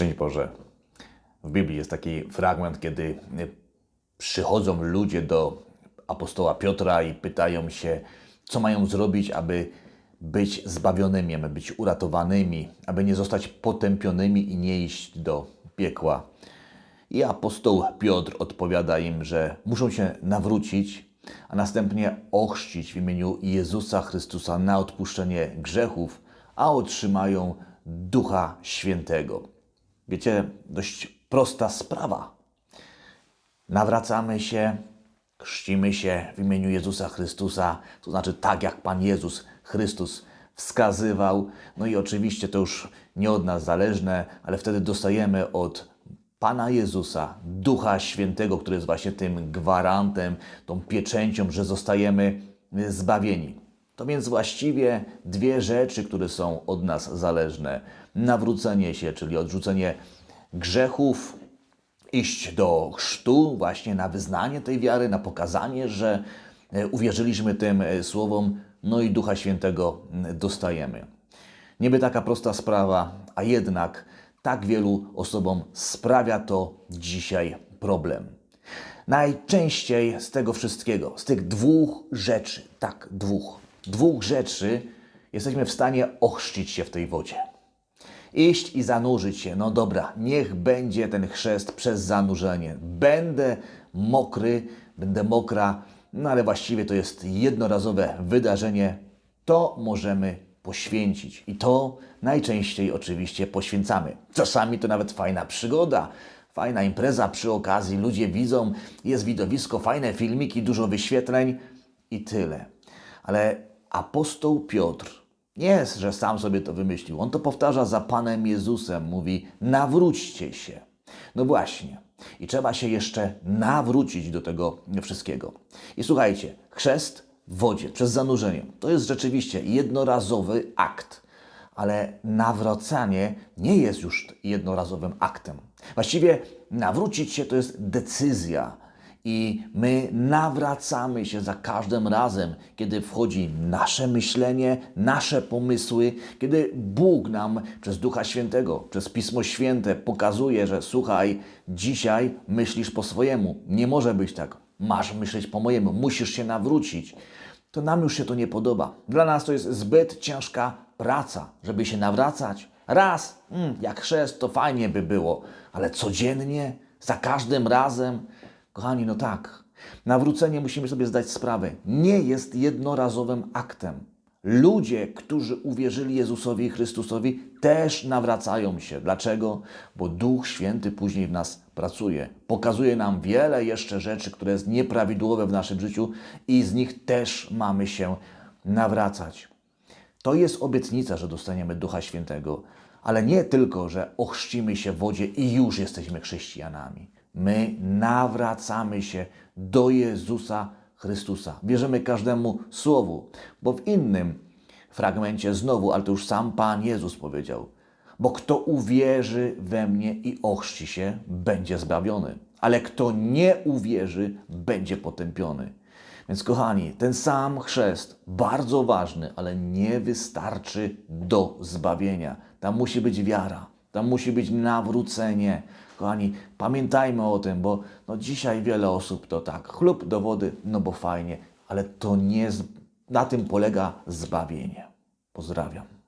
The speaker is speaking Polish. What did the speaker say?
Szczęść Boże. W Biblii jest taki fragment, kiedy y, przychodzą ludzie do apostoła Piotra i pytają się, co mają zrobić, aby być zbawionymi, aby być uratowanymi, aby nie zostać potępionymi i nie iść do piekła. I apostoł Piotr odpowiada im, że muszą się nawrócić, a następnie ochrzcić w imieniu Jezusa Chrystusa na odpuszczenie grzechów, a otrzymają Ducha Świętego. Wiecie, dość prosta sprawa. Nawracamy się, chrzcimy się w imieniu Jezusa Chrystusa, to znaczy tak jak Pan Jezus Chrystus wskazywał. No i oczywiście to już nie od nas zależne, ale wtedy dostajemy od Pana Jezusa, Ducha Świętego, który jest właśnie tym gwarantem, tą pieczęcią, że zostajemy zbawieni. To więc właściwie dwie rzeczy, które są od nas zależne. Nawrócenie się, czyli odrzucenie grzechów, iść do chrztu, właśnie na wyznanie tej wiary, na pokazanie, że e, uwierzyliśmy tym e, słowom, no i Ducha Świętego dostajemy. Niby taka prosta sprawa, a jednak tak wielu osobom sprawia to dzisiaj problem. Najczęściej z tego wszystkiego, z tych dwóch rzeczy, tak, dwóch, dwóch rzeczy jesteśmy w stanie ochrzcić się w tej wodzie. Iść i zanurzyć się. No dobra, niech będzie ten chrzest przez zanurzenie. Będę mokry, będę mokra, no ale właściwie to jest jednorazowe wydarzenie. To możemy poświęcić i to najczęściej oczywiście poświęcamy. Czasami to nawet fajna przygoda, fajna impreza przy okazji, ludzie widzą, jest widowisko, fajne filmiki, dużo wyświetleń i tyle. Ale apostoł Piotr nie jest, że sam sobie to wymyślił. On to powtarza za Panem Jezusem. Mówi: nawróćcie się. No właśnie. I trzeba się jeszcze nawrócić do tego wszystkiego. I słuchajcie, chrzest w wodzie przez zanurzenie to jest rzeczywiście jednorazowy akt, ale nawracanie nie jest już jednorazowym aktem. Właściwie nawrócić się to jest decyzja. I my nawracamy się za każdym razem, kiedy wchodzi nasze myślenie, nasze pomysły, kiedy Bóg nam przez Ducha Świętego, przez Pismo Święte pokazuje, że słuchaj, dzisiaj myślisz po swojemu. Nie może być tak. Masz myśleć po mojemu, musisz się nawrócić. To nam już się to nie podoba. Dla nas to jest zbyt ciężka praca, żeby się nawracać. Raz, mm, jak chrzest, to fajnie by było, ale codziennie, za każdym razem. Kochani, no tak. Nawrócenie musimy sobie zdać sprawę. Nie jest jednorazowym aktem. Ludzie, którzy uwierzyli Jezusowi Chrystusowi, też nawracają się. Dlaczego? Bo Duch Święty później w nas pracuje. Pokazuje nam wiele jeszcze rzeczy, które jest nieprawidłowe w naszym życiu i z nich też mamy się nawracać. To jest obietnica, że dostaniemy Ducha Świętego, ale nie tylko, że ochrzcimy się w wodzie i już jesteśmy chrześcijanami. My nawracamy się do Jezusa Chrystusa. Bierzemy każdemu słowu, bo w innym fragmencie znowu, ale to już sam Pan Jezus powiedział, bo kto uwierzy we mnie i ochrzci się, będzie zbawiony, ale kto nie uwierzy, będzie potępiony. Więc kochani, ten sam chrzest, bardzo ważny, ale nie wystarczy do zbawienia. Tam musi być wiara, tam musi być nawrócenie. Kochani, pamiętajmy o tym, bo no dzisiaj wiele osób to tak, chlub do wody, no bo fajnie, ale to nie, na tym polega zbawienie. Pozdrawiam.